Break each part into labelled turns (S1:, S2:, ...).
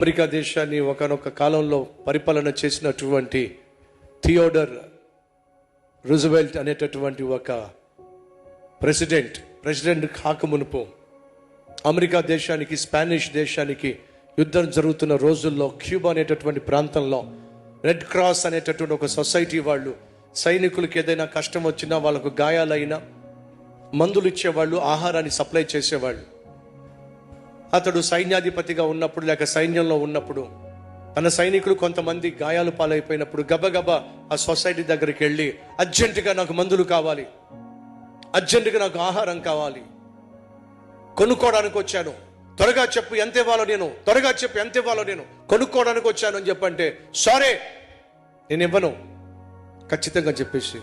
S1: America దేశాన్ని ఒకనొక కాలంలో పరిపాలన చేసినటువంటి థియోడర్ రుజవెల్ట్ అనేటటువంటి ఒక ప్రెసిడెంట్ ప్రెసిడెంట్ కాకమునుపు అమెరికా దేశానికి స్పానిష్ దేశానికి యుద్ధం జరుగుతున్న రోజుల్లో క్యూబా అనేటటువంటి ప్రాంతంలో రెడ్ క్రాస్ అనేటటువంటి ఒక సొసైటీ వాళ్ళు సైనికులకి ఏదైనా కష్టం వచ్చినా వాళ్ళకు గాయాలైనా మందులు ఇచ్చేవాళ్ళు ఆహారాన్ని సప్లై చేసేవాళ్ళు. అతడు సైన్యాధిపతిగా ఉన్నప్పుడు లేక సైన్యంలో ఉన్నప్పుడు తన సైనికులు కొంతమంది గాయాలు పాలైపోయినప్పుడు గబగబా ఆ సొసైటీ దగ్గరికి వెళ్ళి అర్జెంటుగా నాకు మందులు కావాలి. అర్జెంటుగా నాకు ఆహారం కావాలి. కొనుక్కోవడానికి వచ్చాను. త్వరగా చెప్పు ఎంత ఇవ్వాలో నేను. త్వరగా చెప్పు ఎంత ఇవ్వాలో నేను. కొనుక్కోవడానికి వచ్చాను అని చెప్పంటే సారే నేను ఇవ్వను. ఖచ్చితంగా చెప్పేసి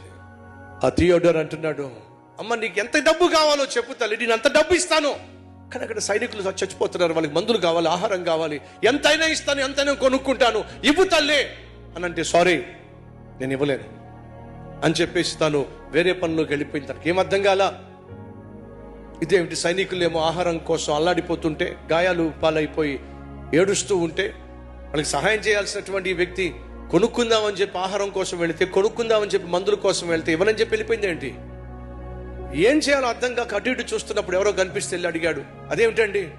S1: ఆ థియోడర్ అంటున్నాడు అమ్మ నీకు ఎంత డబ్బు కావాలో చెప్పు తల్లి నేను అంత డబ్బు ఇస్తాను. కానీ అక్కడ సైనికులు చచ్చిపోతున్నారు వాళ్ళకి మందులు కావాలి ఆహారం కావాలి. ఎంతైనా ఇస్తాను ఎంతైనా కొనుక్కుంటాను. ఇవ్వు తల్లే. అని అంటే సారీ నేను ఇవ్వలేను. అని చెప్పేసి తను వేరే పనిలోకి వెళ్ళిపోయింది. తనకి ఏం అర్థం కాలా? ఇదేమిటి సైనికులేమో ఆహారం కోసం అల్లాడిపోతుంటే గాయాలు పాలైపోయి ఏడుస్తూ ఉంటే వాళ్ళకి సహాయం చేయాల్సినటువంటి వ్యక్తి కొనుక్కుందామని చెప్పి ఆహారం కోసం వెళితే కొనుక్కుందామని చెప్పి మందుల కోసం వెళితే ఇవ్వనని చెప్పి వెళ్ళిపోయింది ఏంటి? ఏం చేయాలో అర్థం కాక అటు ఇటు చూస్తున్నప్పుడు ఎవరో కనిపిస్తే వెళ్ళి అడిగాడు. అదేమిటండి?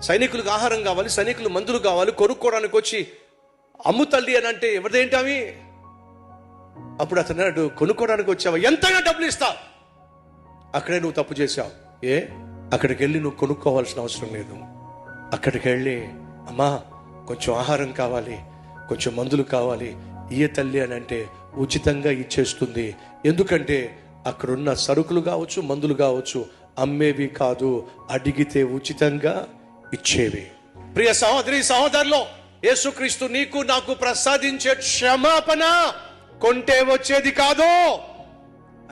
S1: సైనికులకు ఆహారం కావాలి సైనికులు మందులు కావాలి కొనుక్కోవడానికి వచ్చి అమ్ము తల్లి అని అంటే ఎవరిదేంటి అవి అప్పుడు అతను అన్నాడు కొనుక్కోవడానికి వచ్చావా? ఎంతగా డబ్బులు ఇస్తా. అక్కడే నువ్వు తప్పు చేశావు. ఏ? అక్కడికి వెళ్ళి నువ్వు కొనుక్కోవాల్సిన అవసరం లేదు. అక్కడికి వెళ్ళి అమ్మా కొంచెం ఆహారం కావాలి కొంచెం మందులు కావాలి ఇయ్య తల్లి అని అంటే ఉచితంగా ఇచ్చేస్తుంది. ఎందుకంటే అక్కడున్న సరుకులు కావచ్చు మందులు కావచ్చు అమ్మేవి కాదు అడిగితే ఉచితంగా ఇచ్చేవి. ప్రియ సహోదరి సహోదరులు యేసుక్రీస్తు నీకు నాకు ప్రసాదించే క్షమాపణ కొంటే వచ్చేది కాదు.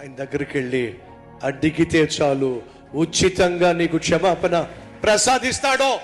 S1: ఆయన దగ్గరికి వెళ్ళి అడిగితే చాలు ఉచితంగా నీకు క్షమాపణ ప్రసాదిస్తాడో